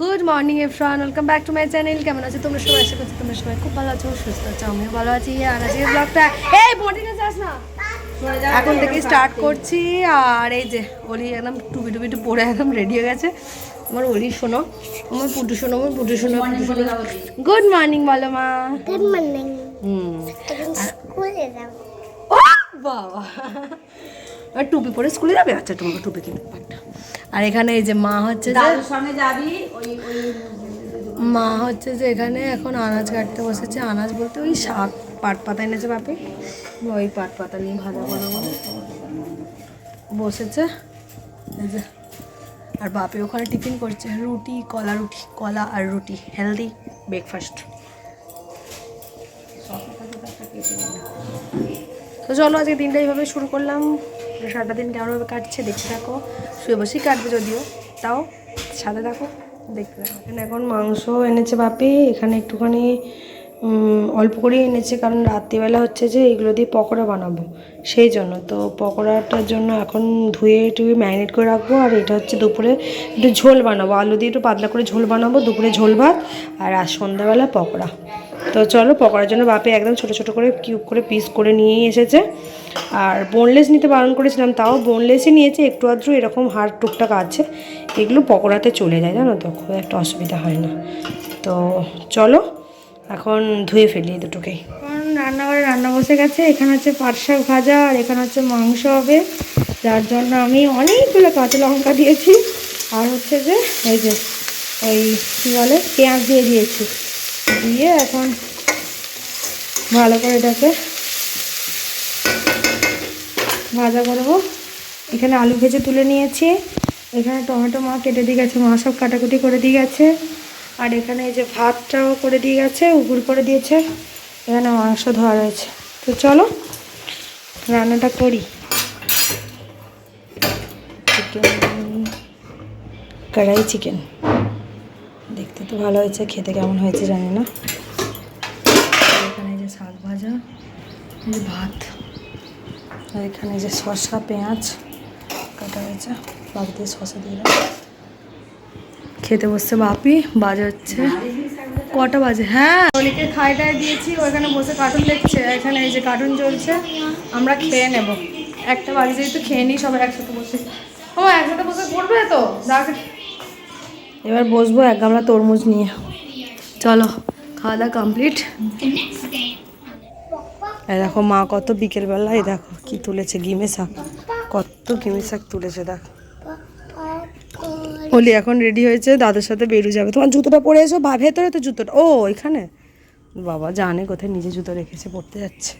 Good morning এফরান welcome back to my channel কেমন আছো তোমরা সবাই? আশা করছি তোমরা সবাই খুব ভালো আছো সুস্থ আছো আমিও ভালো আছি। আর আজকের ব্লগটা এই বডিটা যাস না। এখন থেকে স্টার্ট করছি। আর এই যে অলি একদম টুপি টুপি টু পরে একদম রেডি হয়ে গেছে। আমার অলি শোনো। আমার পুটু শোনো আমার পুটু শোনো পুটু শোনো। গুড মর্নিং বলো মা গুড মর্নিং হুম স্কুলে যাব। ও বাবা। আর টুপি পরে স্কুলে যাবে? আচ্ছা তোমাকে টুপি কিনে একটা। আর এখানে এই যে মা হচ্ছে মা হচ্ছে যে এখানে এখন আনাজ কাটতে বসেছে। আনাজ বলতে ওই শাক পাট পাতা এনেছে বাপি। ওই পাট পাতা নিয়ে ভাজা করব বলে বসেছে। আর বাপি ওখানে টিফিন করছে। রুটি কলা রুটি কলা আর রুটি। Healthy breakfast. তো চলো আজকে দিনটা এইভাবে শুরু করলাম। সারাটা দিন কেমনভাবে কাটছে দেখতে থাকো। শুয়ে বসেই কাটবে যদিও, তাও সাথে থাকো, দেখতে থাকো। এখানে মাংস এনেছে বাপি, এখানে একটুখানি অল্প করেই এনেছে, কারণ রাত্রিবেলা হচ্ছে যে এগুলো দিয়ে পকোড়া বানাবো, সেই জন্য। তো পকোড়াটার জন্য এখন ধুয়ে টুয়ে ম্যারিনেট করে রাখব, আর এটা হচ্ছে দুপুরে একটু ঝোল বানাবো। আলু দিয়ে একটু পাতলা করে ঝোল বানাবো, দুপুরে ঝোল ভাত আর সন্ধ্যাবেলা পকোড়া। তো চলো পকোড়ার জন্য বাপে একদম ছোট ছোট করে কিউব করে পিস করে নিয়েই এসেছে। আর বোনলেস নিতে বারণ করেছিলাম, তাও বোনলেসই নিয়েছে, একটু আধটু এরকম হাড় টুকটাক আছে। এগুলো পকোড়াতে চলে যায়, জানো তো, খুব একটা অসুবিধা হয় না। তো চলো, এখন ধুয়ে ফেলি দুটোকেই। এখন রান্নাঘরে রান্না বসে গেছে, এখানে হচ্ছে পাট শাক ভাজা, আর এখানে হচ্ছে মাংস হবে। যার জন্য আমি অনেকগুলো কাঁচা লঙ্কা দিয়েছি। আর হচ্ছে যে, এই যে, ওই কী বলে, পেঁয়াজ দিয়ে দিয়েছি। দিয়ে এখন ভালো করে এটাকে ভাজা করব। এখানে আলু ভেজে তুলে নিয়েছি। এখানে টমেটো মা কেটে দিয়ে গেছে, মা সব কাটাকুটি করে দিয়ে গেছে। আর এখানে এই যে ভাতটাও করে দিয়ে গেছে উগুর করে দিয়েছে। এখানে মাংস ধোয়া রয়েছে। তো চলো, রান্নাটা করি। কড়াই চিকেন তো ভালো হয়েছে, খেতে কেমন হয়েছে জানি না। এখানে যে শাক ভাজা যে ভাত, আর এখানে যে শসা, পেঁয়াজ কাটা হয়েছে। বাকি দিয়ে শসা দিয়ে খেতে বসছে বাপি, বাজে হচ্ছে কটা বাজে? হ্যাঁ। অলিকে খাইটাই দিয়েছি ওখানে বসে কার্টুন দেখছে, এখানে এই যে কার্টুন চলছে, আমরা খেয়ে নেব। একটা বাড়ি যেহেতু খেয়ে নিই, সবাই একসাথে বসে। ও, একসাথে বসে করবে তো? দেখ এবার বসবো এক গামলা তরমুজ নিয়ে। চলো, খাওয়া দাওয়া কমপ্লিট দেখো, মা কত বিকেলবেলা, এই দেখো কি তুলেছে গিমে শাক। কত গিমে শাক তুলেছে, দেখ। ওলি এখন রেডি হয়েছে, দাদুর সাথে বেরু যাবে। তোমার জুতোটা পরে এসো বা ভেতরে তো জুতোটা। ও, এখানে? বাবা জানে কোথায় নিজে জুতো রেখেছে, পড়তে যাচ্ছে।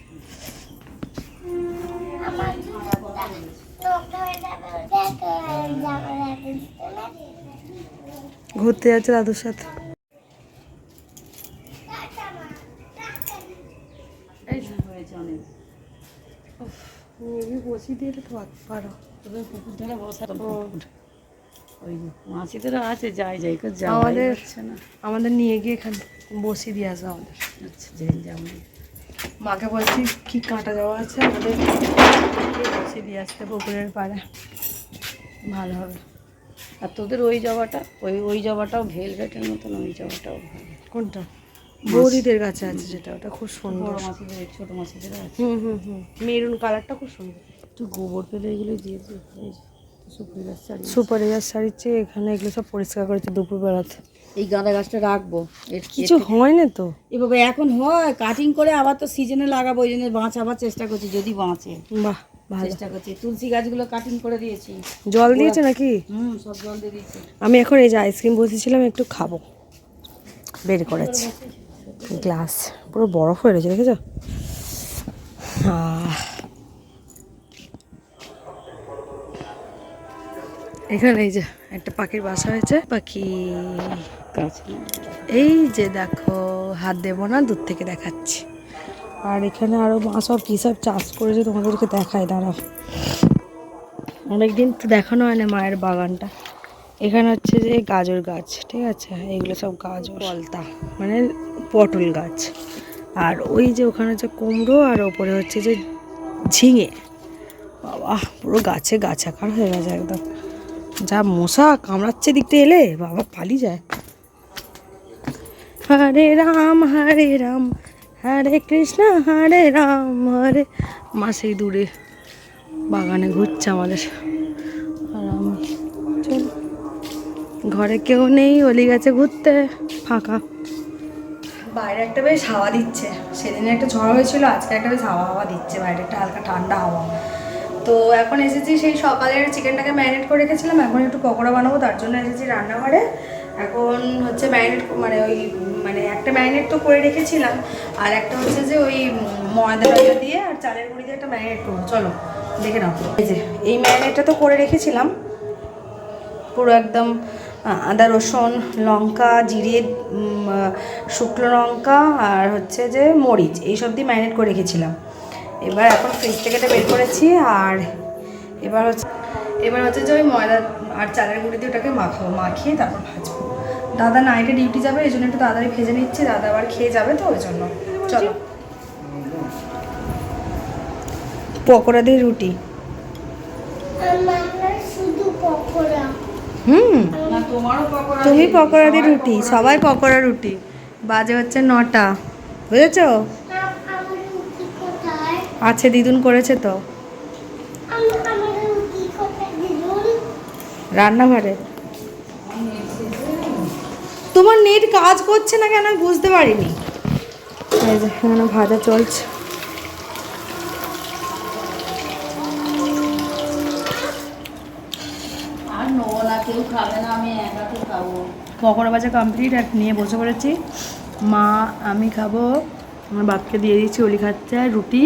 ঘুরতে যাচ্ছে দাদুর সাথে। হয়েছে অনেক। বসিয়ে দিয়ে তো পারো। পুকুর ধারে বসা ওই মাছি আছে যাই যাই করে যাওয়াই আমাদের না। আমাদের নিয়ে গিয়ে এখানে বসিয়ে দিয়ে আসবে আমাদের। আচ্ছা মাকে বলছি কি কাটা যাওয়া আছে আমাদের? বসিয়ে দিয়ে আসতে পুকুরের পাড়ে। ভালো হবে। আর তোদের ওই জবাটা ওই ওই জবাটাও ভেলভেটের মতন ওই জবাটাও ভালো। কোনটা? বৌদিদের কাছে আছে যেটা ওটা খুব সুন্দর। বড় মাছিদের ছোটো মাছিদের আছে হুম হুম হুম। মেরুন কালারটা খুব সুন্দর। একটু গোবর পেলে এগুলো দিয়ে দিই সুপুরি গাছ চেয়ে এখানে এগুলো সব পরিষ্কার করেছে দুপুর বেলাতে এই গাঁদা গাছটা রাখব। এর কিছু হয় না তো? এভাবে এখন হয় কাটিং করে আবার তো সিজনে লাগাবো ওই জন্য বাঁচাবার চেষ্টা করছি যদি বাঁচে। বাহ। চেষ্টা করছি। তুলসী গাছগুলো কাটিং করে দিয়েছি। জল দিয়েছে নাকি? হুম সব জল দিয়ে দিয়েছি। আমি এখন এই যে আইসক্রিম বসেছিলাম একটু খাব। বের করেছি। গ্লাস পুরো বরফ হয়ে রয়েছে দেখেছ? আহ। এখানে এই যে একটা পাখির বাসা হয়েছে পাখি এই যে দেখো হাত দেবো না দূর থেকে দেখাচ্ছি। আর এখানে আরও মা সব কী সব চাষ করেছে তোমাদেরকে দেখায় দাঁড়াও। অনেকদিন তো দেখানো হয় না মায়ের বাগানটা। এখানে হচ্ছে যে গাজর গাছ ঠিক আছে? এগুলো সব গাজর। পলতা। মানে পটল গাছ। আর ওই যে ওখানে হচ্ছে কুমড়ো আর ওপরে হচ্ছে যে ঝিঙে। বাবা পুরো গাছে গাছাকার হয়ে গেছে একদম। যা মশা কামড়াচ্ছে দিকতে এলে বাবা পালিয়ে যায়। হরে রাম হরে রাম। হরে কৃষ্ণ, হরে রাম, হরে মা সেই দূরে বাগানে ঘুরছে আমাদের। চল, ঘরে কেউ নেই, অলি গেছে ঘুরতে, ফাঁকা। বাইরে একটা বেশ হাওয়া দিচ্ছে। সেদিন একটা ঝড় হয়েছিল, আজকে একটা বেশ হাওয়া হাওয়া দিচ্ছে, বাইরে একটা হালকা ঠান্ডা হাওয়া। তো এখন এসেছি সেই সকালের চিকেনটাকে ম্যারিনেট করে রেখেছিলাম, এখন একটু পকোড়া বানাবো, তার জন্য এসেছি রান্নাঘরে। এখন হচ্ছে ম্যারিনেট মানে ওই মানে একটা ম্যারিনেট তো করে রেখেছিলাম, আর একটা হচ্ছে যে ওই ময়দা টয়দা দিয়ে আর চালের গুঁড়ি দিয়ে একটা ম্যারিনেট করব। চলো, দেখে নাও। এই যে, এই ম্যারিনেটটা তো করে রেখেছিলাম। পুরো একদম আদা, রসুন, লঙ্কা, জিরে শুকনো লঙ্কা আর হচ্ছে যে মরিচ এইসব দিয়ে ম্যারিনেট করে রেখেছিলাম। এবার এখন ফ্রিজ থেকে এটা বের করেছি আর এবার হচ্ছে এবার হচ্ছে যে ওই ময়দা আর চালের গুঁড়ি দিয়ে ওটাকে মাখাবো মাখিয়ে তারপর ভাজবো। দাদা নাইটে ডিউটি যাবে এই জন্য একটু তাড়াতাড়ি ভেজে নিচ্ছি দাদা আবার খেয়ে যাবে তো ওই জন্য। চলো। পকোড়া দিয়ে রুটি। আমার শুধু পকোড়া। হুম। না তোমারও পকোড়া তুমি পকোড়া দিয়ে রুটি সবাই পকোড়া রুটি। বাজে হচ্ছে নটা। বুঝেছ? আছে দিদুন করেছে তো। রান্নাঘরে। তোমার নেট কাজ করছে না কেন? আমি বুঝতে পারিনি। এখানে ভাজা চলছে। আর নো না কেউ খাবে না আমি খাব। পকোড়া ভাজা কমপ্লিট আর নিয়ে বসে পড়েছি। মা আমি খাব। আমার বাপকে দিয়ে দিয়েছি ওলি খাচ্ছে রুটি।